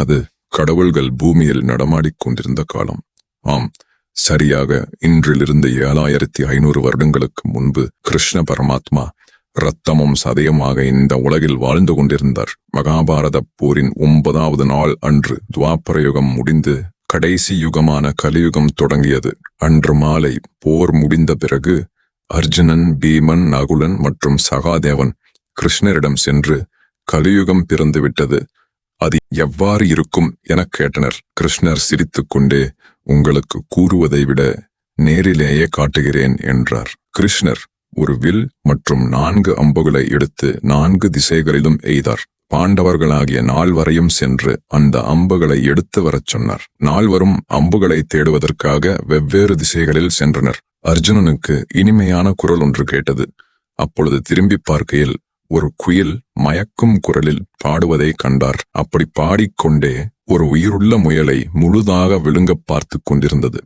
அது கடவுள்கள் பூமியில் நடமாடிக் கொண்டிருந்த காலம். ஆம் சரியாக இன்றிலிருந்து ஏழாயிரத்தி ஐநூறு வருடங்களுக்கு முன்பு கிருஷ்ண பரமாத்மா ரத்தமும் சதயமாக இந்த உலகில் வாழ்ந்து கொண்டிருந்தார். மகாபாரத போரின் ஒன்பதாவது நாள் அன்று துவாபர யுகம் முடிந்து கடைசி யுகமான கலியுகம் தொடங்கியது. அன்று மாலை போர் முடிந்த பிறகு அர்ஜுனன் பீமன் நகுலன் மற்றும் சகாதேவன் கிருஷ்ணரிடம் சென்று கலியுகம் பிறந்துவிட்டது. அது எவ்வாறு இருக்கும் எனக் கேட்டனர். கிருஷ்ணர் சிரித்துக்கொண்டே உங்களுக்கு கூறுவதை விட நேரிலேயே காட்டுகிறேன் என்றார். கிருஷ்ணர் ஒரு வில் மற்றும் நான்கு அம்புகளை எடுத்து நான்கு திசைகளிலும் எய்தார். பாண்டவர்களாகிய நால்வரையும் சென்று அந்த அம்புகளை எடுத்து வரச் சொன்னார். நால்வரும் அம்புகளை தேடுவதற்காக வெவ்வேறு திசைகளில் சென்றனர். அர்ஜுனனுக்கு இனிமையான குரல் ஒன்று கேட்டது. அப்பொழுது திரும்பி பார்க்கையில் ஒரு குயில் மயக்கும் குரலில் பாடுவதை கண்டார். அப்படி பாடிக்கொண்டே ஒரு உயிருள்ள முயலை முழுதாக விழுங்கப் பார்த்து கொண்டிருந்தது.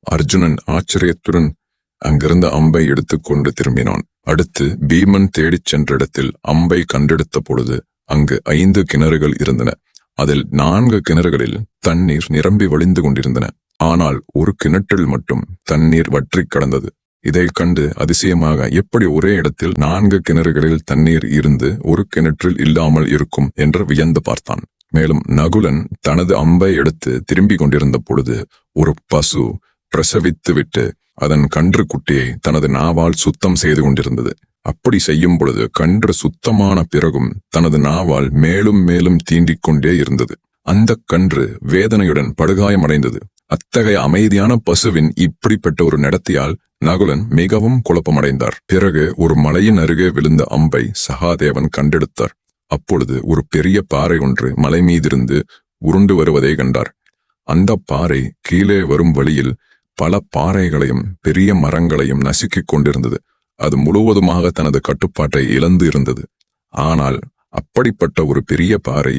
அர்ஜுனன் ஆச்சரியத்துடன் அங்கிருந்த அம்பை எடுத்துக்கொண்டு திரும்பினான். அடுத்து பீமன் தேடிச் சென்ற இடத்தில் அம்பை கண்டெடுத்த பொழுது அங்கு ஐந்து கிணறுகள் இருந்தன. அதில் நான்கு கிணறுகளில் தண்ணீர் நிரம்பி வழிந்து கொண்டிருந்தன. ஆனால் ஒரு கிணற்றில் மட்டும் தண்ணீர் வற்றிக் கடந்தது. இதை கண்டு அதிசயமாக எப்படி ஒரே இடத்தில் நான்கு கிணறுகளில் தண்ணீர் இருந்து ஒரு கிணற்றில் இல்லாமல் இருக்கும் என்று வியந்து பார்த்தான். மேலும் நகுலன் தனது அம்பை எடுத்து திரும்பிக் கொண்டிருந்த பொழுது ஒரு பசு பிரசவித்துவிட்டு அதன் கன்று குட்டியை தனது நாவால் சுத்தம் செய்து கொண்டிருந்தது. அப்படி செய்யும் பொழுது கன்று சுத்தமான பிறகும் தனது நாவால் மேலும் மேலும் தீண்டிக் கொண்டே இருந்தது. அந்த கன்று வேதனையுடன் படுகாயமடைந்தது. அத்தகைய அமைதியான பசுவின் இப்படிப்பட்ட ஒரு நடத்தியால் நகுலன் மிகவும் குழப்பமடைந்தார். பிறகு ஒரு மலையின் அருகே விழுந்த அம்பை சகாதேவன் கண்டெடுத்தார். அப்பொழுது ஒரு பெரிய பாறை ஒன்று மலை மீதிருந்து உருண்டு வருவதை கண்டார். அந்த பாறை கீழே வரும் வழியில் பல பாறைகளையும் பெரிய மரங்களையும் நசுக்கிக் கொண்டிருந்தது. அது முழுவதுமாக தனது கட்டுப்பாட்டை இழந்து இருந்தது. ஆனால் அப்படிப்பட்ட ஒரு பெரிய பாறை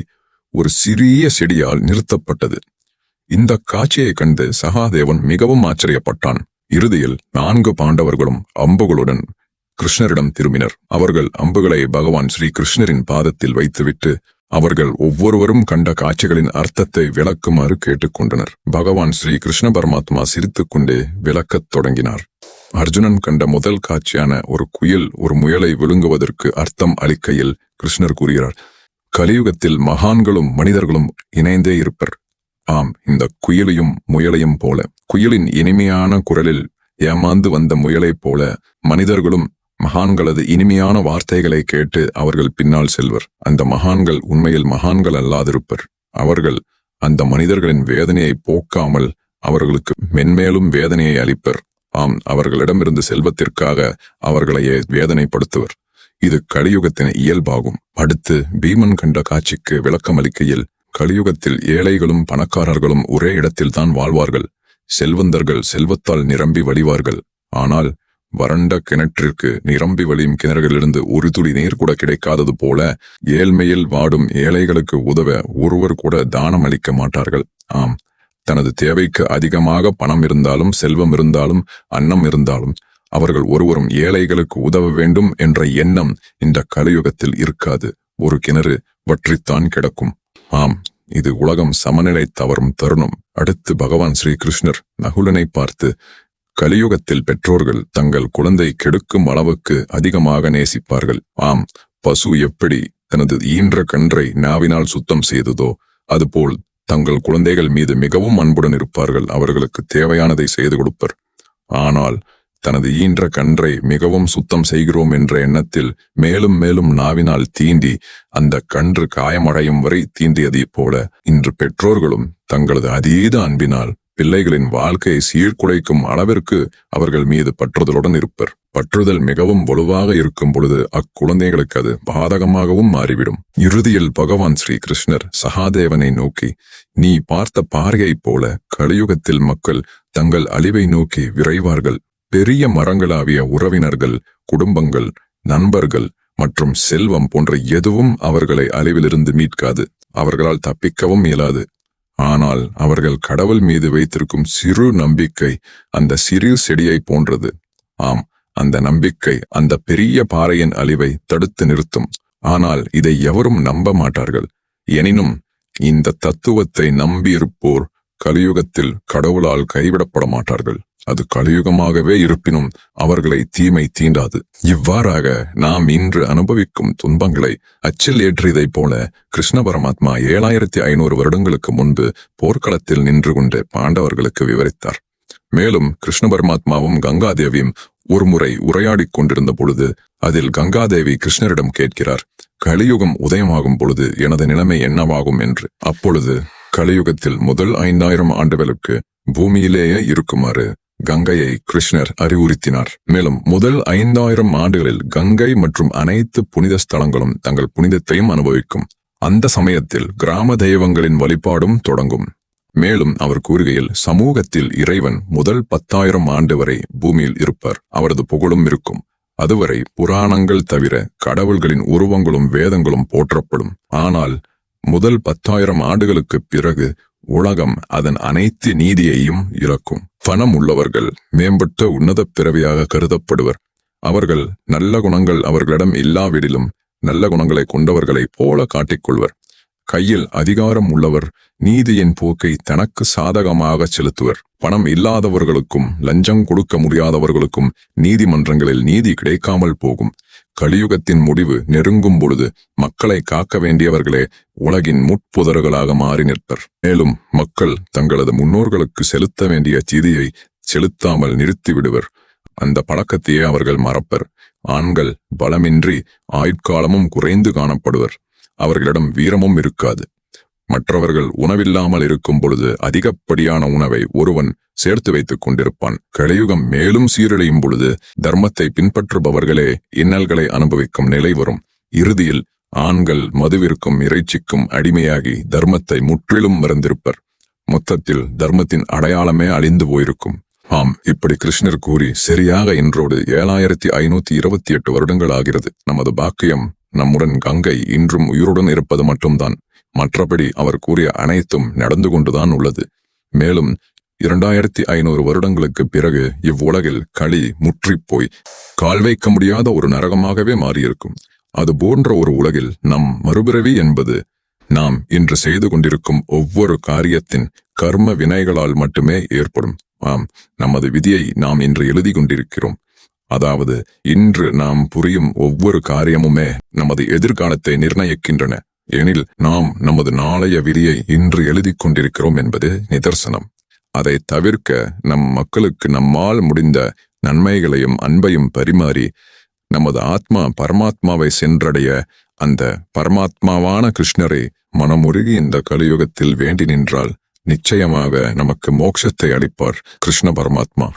ஒரு சிறிய செடியால் நிறுத்தப்பட்டது. இந்த காட்சியை கண்டு சகாதேவன் மிகவும் ஆச்சரியப்பட்டான். இறுதியில் நான்கு பாண்டவர்களும் அம்புகளுடன் கிருஷ்ணரிடம் திரும்பினர். அவர்கள் அம்புகளை பகவான் ஸ்ரீ கிருஷ்ணரின் பாதத்தில் வைத்துவிட்டு அவர்கள் ஒவ்வொருவரும் கண்ட காட்சிகளின் அர்த்தத்தை விளக்குமாறு கேட்டுக்கொண்டனர். பகவான் ஸ்ரீ கிருஷ்ண பரமாத்மா சிரித்துக்கொண்டே விளக்கத் தொடங்கினார். அர்ஜுனன் கண்ட முதல் காட்சியான ஒரு குயில் ஒரு முயலை விழுங்குவதற்கு அர்த்தம் அளிக்கையில் கிருஷ்ணர் கூறுகிறார் கலியுகத்தில் மகான்களும் மனிதர்களும் இணைந்தே இருப்பர். ஆம் இந்த குயிலையும் முயலையும் போல குயிலின் இனிமையான குரலில் ஏமாந்து வந்த முயலைப் போல மனிதர்களும் மகான்களது இனிமையான வார்த்தைகளை கேட்டு அவர்கள் பின்னால் செல்வர். அந்த மகான்கள் உண்மையில் மகான்கள் அல்லாதிருப்பர். அவர்கள் அந்த மனிதர்களின் வேதனையை போக்காமல் அவர்களுக்கு மென்மேலும் வேதனையை அளிப்பர். ஆம் அவர்களிடமிருந்து செல்வத்திற்காக அவர்களையே வேதனைப்படுத்துவர். இது கலியுகத்தின் இயல்பாகும். அடுத்து பீமன் கண்ட காட்சிக்கு விளக்கமளிக்கையில் கலியுகத்தில் ஏழைகளும் பணக்காரர்களும் ஒரே இடத்தில்தான் வாழ்வார்கள். செல்வந்தர்கள் செல்வத்தால் நிரம்பி வழிவார்கள். ஆனால் வறண்ட கிணற்றிற்கு நிரம்பி வழியும் கிணறுகளிலிருந்து ஒரு துளி நீர் கூட கிடைக்காதது போல ஏழ்மையில் வாடும் ஏழைகளுக்கு உதவ ஒருவர் கூட தானம் அளிக்க மாட்டார்கள். ஆம் தனது தேவைக்கு அதிகமாக பணம் இருந்தாலும் செல்வம் இருந்தாலும் அன்னம் இருந்தாலும் அவர்கள் ஒருவரும் ஏழைகளுக்கு உதவ வேண்டும் என்ற எண்ணம் இந்த கலியுகத்தில் இருக்காது. ஒரு கிணறு வற்றித்தான் கிடக்கும். ஆம் இது உலகம் சமநிலை தவறும் தருணம். அடுத்து பகவான் ஸ்ரீ கிருஷ்ணர் நகுலனை பார்த்து கலியுகத்தில் பெற்றோர்கள் தங்கள் குழந்தை கெடுக்கும் அளவுக்கு அதிகமாக நேசிப்பார்கள். ஆம் பசு எப்படி தனது ஈன்ற கன்றை நாவினால் சுத்தம் செய்ததோ அதுபோல் தங்கள் குழந்தைகள் மீது மிகவும் அன்புடன் இருப்பார்கள். அவர்களுக்கு தேவையானதை செய்து கொடுப்பர். ஆனால் தனது ஈன்ற கன்றை மிகவும் சுத்தம் செய்கிறோம் என்ற எண்ணத்தில் மேலும் மேலும் நாவினால் தீண்டி அந்த கன்று காயமடையும் வரை தீண்டியதைப் போல இன்று பெற்றோர்களும் தங்களது அதீத அன்பினால் பிள்ளைகளின் வாழ்க்கையை சீர்குலைக்கும் அளவிற்கு அவர்கள் மீது பற்றுதலுடன் இருப்பர். பற்றுதல் மிகவும் வலுவாக இருக்கும் பொழுது அக்குழந்தைகளுக்கு அது பாதகமாகவும் மாறிவிடும். இறுதியில் பகவான் ஸ்ரீ கிருஷ்ணர் சகாதேவனை நோக்கி நீ பார்த்த பாறையைப் போல கலியுகத்தில் மக்கள் தங்கள் அழிவை நோக்கி விரைவார்கள். பெரிய மரங்களாவிய உறவினர்கள் குடும்பங்கள் நண்பர்கள் மற்றும் செல்வம் போன்ற எதுவும் அவர்களை அழிவிலிருந்து மீட்காது. அவர்களால் தப்பிக்கவும் இயலாது. ஆனால் அவர்கள் கடவுள் மீது வைத்திருக்கும் சிறு நம்பிக்கை அந்த சிறு செடியை போன்றது. ஆம் அந்த நம்பிக்கை அந்த பெரிய பாறையின் அழிவை தடுத்து நிறுத்தும். ஆனால் இதை எவரும் நம்ப மாட்டார்கள். எனினும் இந்த தத்துவத்தை நம்பியிருப்போர் கலியுகத்தில் கடவுளால் கைவிடப்பட மாட்டார்கள் அது கலியுகமாகவே இருப்பினும் அவர்களை தீமை தீண்டாது. இவ்வாறாக நாம் இன்று அனுபவிக்கும் துன்பங்களை அச்சில் ஏற்றியதைப் போல கிருஷ்ண பரமாத்மா ஏழாயிரத்தி ஐநூறு வருடங்களுக்கு முன்பு போர்க்களத்தில் நின்று கொண்டு பாண்டவர்களுக்கு விவரித்தார். மேலும் கிருஷ்ண பரமாத்மாவும் கங்காதேவியும் ஒருமுறை உரையாடிக் கொண்டிருந்த பொழுது அதில் கங்காதேவி கிருஷ்ணரிடம் கேட்கிறார் கலியுகம் உதயமாகும் பொழுது எனது நிலைமை என்னவாகும்? என்று. அப்பொழுது கலியுகத்தில் முதல் ஐந்தாயிரம் ஆண்டுகளுக்கு பூமியிலேயே இருக்குமாறு கங்கையை கிருஷ்ணர் அறிவுறுத்தினார். மேலும் முதல் ஐந்தாயிரம் ஆண்டுகளில் கங்கை மற்றும் அனைத்து புனித ஸ்தலங்களும் தங்கள் புனிதத்தையும் அனுபவிக்கும். அந்த சமயத்தில் கிராம தெய்வங்களின் வழிபாடும் தொடங்கும். மேலும் அவர் கூறுகையில் சமூகத்தில் இறைவன் முதல் பத்தாயிரம் ஆண்டு வரை பூமியில் இருப்பார். அவரது புகழும் இருக்கும். அதுவரை புராணங்கள் தவிர கடவுள்களின் உருவங்களும் வேதங்களும் போற்றப்படும். ஆனால் முதல் பத்தாயிரம் ஆண்டுகளுக்கு பிறகு உலகம் அதன் அனைத்து நீதியையும் இழக்கும். பணம் உள்ளவர்கள் மேம்பட்ட உன்னத பிறவியாக கருதப்படுவர். அவர்கள் நல்ல குணங்கள் அவர்களிடம் இல்லாவிடிலும் நல்ல குணங்களை கொண்டவர்களைப் போல காட்டிக்கொள்வர் கையில் அதிகாரம் உள்ளவர் நீதியின் போக்கை தனக்கு சாதகமாக செலுத்துவர். பணம் இல்லாதவர்களுக்கும் லஞ்சம் கொடுக்க முடியாதவர்களுக்கும் நீதிமன்றங்களில் நீதி கிடைக்காமல் போகும். கலியுகத்தின் முடிவு நெருங்கும் பொழுது மக்களை காக்க வேண்டியவர்களே உலகின் முட்புதர்களாக மாறி நிற்பர். மேலும் மக்கள் தங்களது முன்னோர்களுக்கு செலுத்த வேண்டிய திதியை செலுத்தாமல் நிறுத்திவிடுவர் அந்த பழக்கத்தையே அவர்கள் மறப்பர். ஆண்கள் பலமின்றி ஆயுட்காலமும் குறைந்து காணப்படுவர். அவர்களிடம் வீரமும் இருக்காது. மற்றவர்கள் உணவில்லாமல் இருக்கும் பொழுது அதிகப்படியான உணவை ஒருவன் சேர்த்து வைத்துக் கொண்டிருப்பான். கலியுகம் மேலும் சீரழியும் பொழுது தர்மத்தை பின்பற்றுபவர்களே இன்னல்களை அனுபவிக்கும் நிலை வரும். இறுதியில் ஆண்கள் மதுவிற்கும் இறைச்சிக்கும் அடிமையாகி தர்மத்தை முற்றிலும் மறந்திருப்பர். மொத்தத்தில் தர்மத்தின் அடையாளமே அழிந்து போயிருக்கும். ஆம் இப்படி கிருஷ்ணர் கூறி சரியாக இன்றோடு ஏழாயிரத்தி ஐநூத்தி இருபத்தி எட்டு வருடங்கள் ஆகிறது. நமது பாக்கியம் நம்முடன் கங்கை இன்றும் உயிருடன் இருப்பது மட்டும்தான். மற்றபடி அவர் கூறிய அனைத்தும் நடந்து கொண்டுதான் உள்ளது. மேலும் இரண்டாயிரத்தி ஐநூறு வருடங்களுக்கு பிறகு இவ்வுலகில் களி முற்றிப் போய் கால் வைக்க முடியாத ஒரு நரகமாகவே மாறியிருக்கும். அது போன்ற ஒரு உலகில் நம் மறுபிறவி என்பது நாம் இன்று செய்து கொண்டிருக்கும் ஒவ்வொரு காரியத்தின் கர்ம வினைகளால் மட்டுமே ஏற்படும். ஆம் நமது விதியை நாம் இன்று எழுதி கொண்டிருக்கிறோம். அதாவது இன்று நாம் புரியும் ஒவ்வொரு காரியமுமே நமது எதிர்காலத்தை நிர்ணயிக்கின்றன. எனில் நாம் நமது நாளைய விதியை இன்று எழுதிக் கொண்டிருக்கிறோம் என்பது நிதர்சனம். அதை தவிர்க்க நம் மக்களுக்கு நம்மால் முடிந்த நன்மைகளையும் அன்பையும் பரிமாறி நமது ஆத்மா பரமாத்மாவை சென்றடைய அந்த பரமாத்மாவான கிருஷ்ணரை மனமுருகி இந்த கலியுகத்தில் வேண்டி நின்றால் நிச்சயமாக நமக்கு மோட்சத்தை அளிப்பார் கிருஷ்ண பரமாத்மா.